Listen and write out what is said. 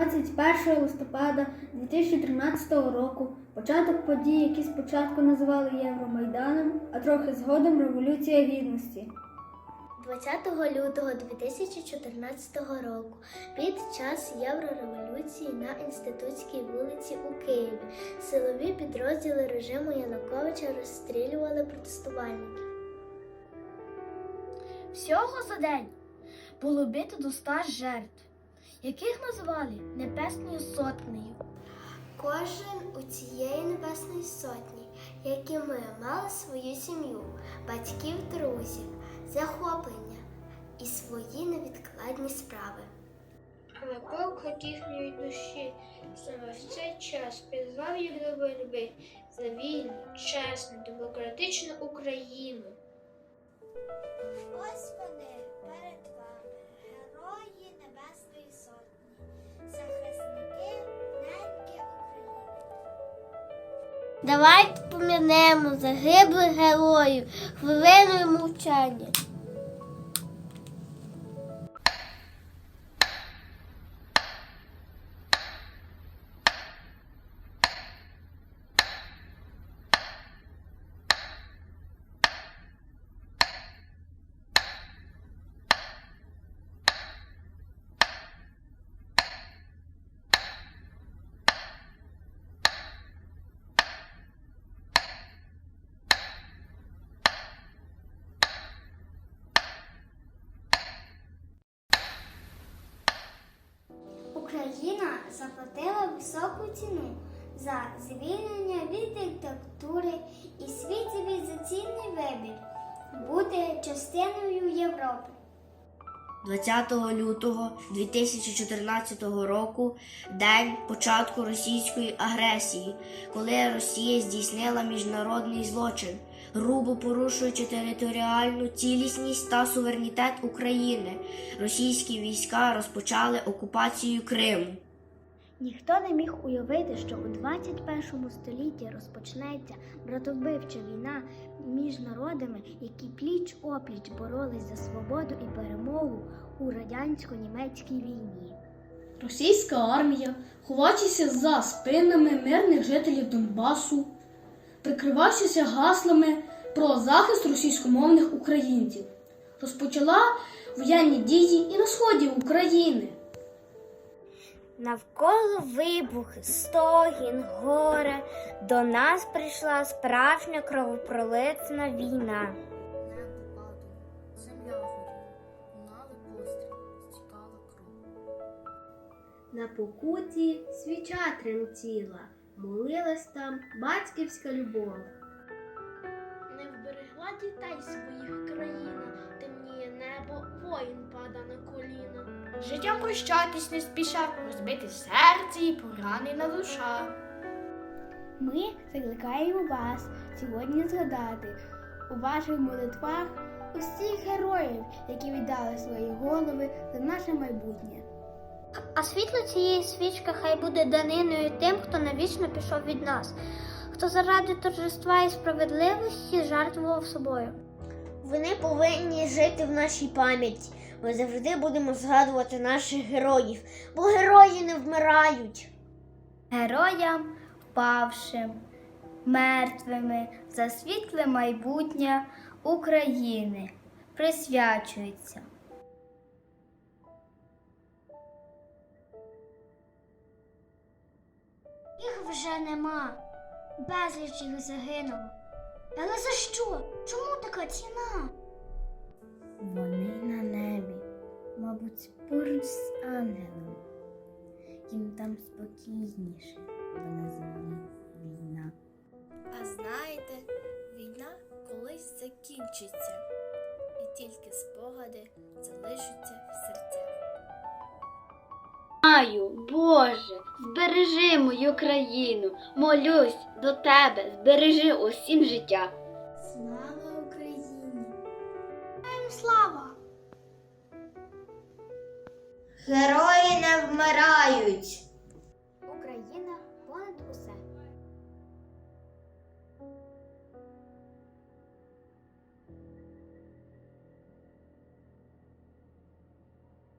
21 листопада 2013 року початок подій, які спочатку називали Євромайданом, а трохи згодом Революція Гідності. 20 лютого 2014 року під час Єврореволюції на Інститутській вулиці у Києві силові підрозділи режиму Януковича розстрілювали протестувальників. Всього за день було бито до ста жертв, яких називали Небесною Сотнею. Кожен у цієї небесної сотні, як і ми, мали свою сім'ю, батьків, друзів, захоплення і свої невідкладні справи. Але поклик їхньої душі саме в цей час призвав їх до боротьби за вільну, чесну, демократичну Україну. Давайте помінемо загиблих героїв хвилиною мовчання. Заплатила високу ціну за звільнення від диктатури і свій цивілізаційний вибір бути частиною Європи. 20 лютого 2014 року, день початку російської агресії, коли Росія здійснила міжнародний злочин, грубо порушуючи територіальну цілісність та суверенітет України, російські війська розпочали окупацію Криму. Ніхто не міг уявити, що у 21 столітті розпочнеться братовбивча війна між народами, які пліч опліч боролись за свободу і перемогу у радянсько-німецькій війні. Російська армія, ховаючися за спинами мирних жителів Донбасу, прикриваючися гаслами про захист російськомовних українців, розпочала воєнні дії і на сході України. Навколо вибухи, стогін, горе, до нас прийшла справжня кровопролитна війна. Земля горіла, лунали постріли, стікала кров. На покуті свіча тремтіла, молилась там батьківська любов. Не вберегла дітей своїх країна, воїн пада на коліна. Життя прощатись не спіша, розбите серце і поранена душа. Ми закликаємо вас сьогодні згадати у ваших молитвах усіх героїв, які віддали свої голови за наше майбутнє. А світло цієї свічки хай буде даниною тим, хто навічно пішов від нас, хто заради торжества і справедливості жертвував собою. Вони повинні жити в нашій пам'яті. Ми завжди будемо згадувати наших героїв, бо герої не вмирають. Героям, впавшим, мертвими за світле майбутнє України присвячується. Їх вже нема. Безліч їх загинуло. Але за що? Чому така ціна? Вони на небі, мабуть, поруч з ангелом. Їм там спокійніше, бо на землі війна. А знаєте, війна колись закінчиться, і тільки спогади залишаться в серцях. Аю, Боже, збережи мою країну, молюсь до тебе, збережи усім життя. Слава! Герої не вмирають.